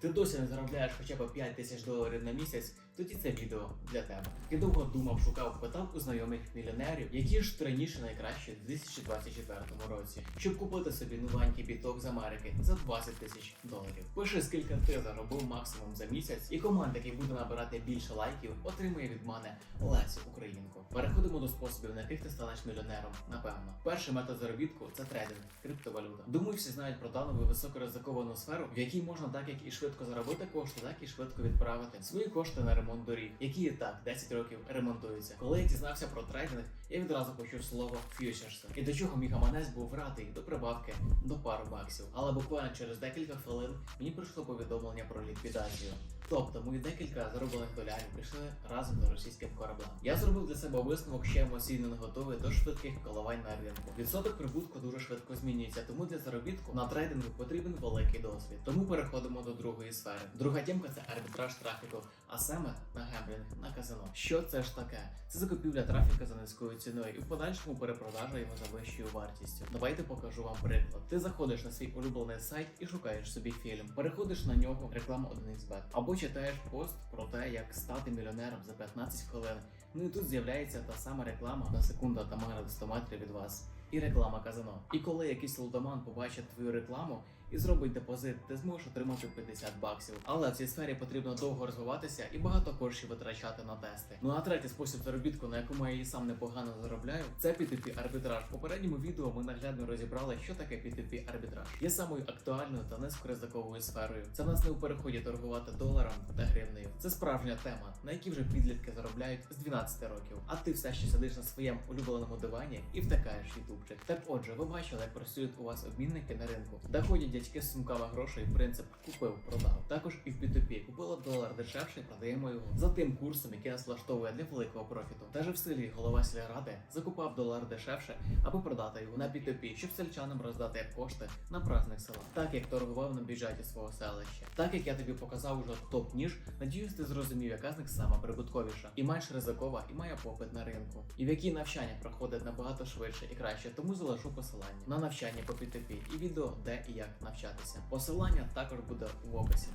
Ти досі не заробляєш хоча б 5 тисяч доларів на місяць, тоді це відео для тебе. Я довго думав, шукав, питав у знайомих мільйонерів, які ж раніше найкращі в 2024 році, щоб купити собі новенький біток з Америки за 20 тисяч доларів. Пиши, скільки ти заробив максимум за місяць, і команда, який буде набирати більше лайків, отримує від мене Лесю Українку. Переходимо до способів, на яких ти станеш мільйонером. Напевно, перший метод заробітку це трейдинг, криптовалюта. Думаю, всі знають про дану високоризиковану сферу, в якій можна так як і швидко заробити кошти, так і швидко відправити свої кошти на ремонт доріг, які і так 10 років ремонтуються. Коли я дізнався про трейдинг, я відразу почув слово фьючерси. І до чого мій гаманець був радий до прибавки до пару баксів. Але буквально через декілька хвилин мені прийшло повідомлення про ліквідацію. Тобто мої декілька зароблених долярів пішли разом до російським кораблям. Я зробив для себе висновок, що емоційно не готовий до швидких коливань на ринку. Відсоток прибутку дуже швидко змінюється, тому для заробітку на трейдингу потрібен великий досвід. Тому переходимо до другої сфери. Друга тємка це арбітраж трафіку, а саме на гемблінг на казино. Що це ж таке? Це закупівля трафіка за низькою ціною і в подальшому перепродажа його за вищою вартістю. Давайте покажу вам приклад. Ти заходиш на свій улюблений сайт і шукаєш собі фільм. Переходиш на нього реклама 1xbet. або читаєш пост про те, як стати мільйонером за 15 хвилин. Ну і тут з'являється та сама реклама на секунду Тамара до 100 метрів від вас. І реклама казано. І коли якийсь лудоман побачить твою рекламу і зробить депозит, ти зможеш отримати 50 баксів. Але в цій сфері потрібно довго розвиватися і багато коштів витрачати на тести. Ну а третій спосіб заробітку, на якому я і сам непогано заробляю, це P2P арбітраж. В попередньому відео ми наглядно розібрали, що таке P2P арбітраж. Є самою актуальною та низькоризиковою сферою. Це в нас не у переході торгувати доларом та гривнею. Це справжня тема, на якій вже підлітки заробляють з 12 років. А ти все ще сидиш на своєму улюбленому дивані і втикаєш ютубчик. Так отже, ви бачили, як працюють у вас обмінники на ринку. Де ходять дядьки з грошей, принцип купив, продав. Також і в P2P купила долар дешевше, продаємо його за тим курсом, який нас влаштовує для великого профіту. Даже в селі голова сільради закупав долар дешевше, аби продати його на P2P, щоб сельчанам роздати кошти на праздник села. Так як торгував на бюджеті свого селища. Так як я тобі показав уже топ ніж, надіюсь, ти зрозумів, яка з них сама прибутковіша і менш ризикова, і має попит на ринку. І в якій навчання проходить набагато швидше і краще. Тому залишу посилання на навчання по P2P і відео, де і як навчатися. Посилання також буде в описі.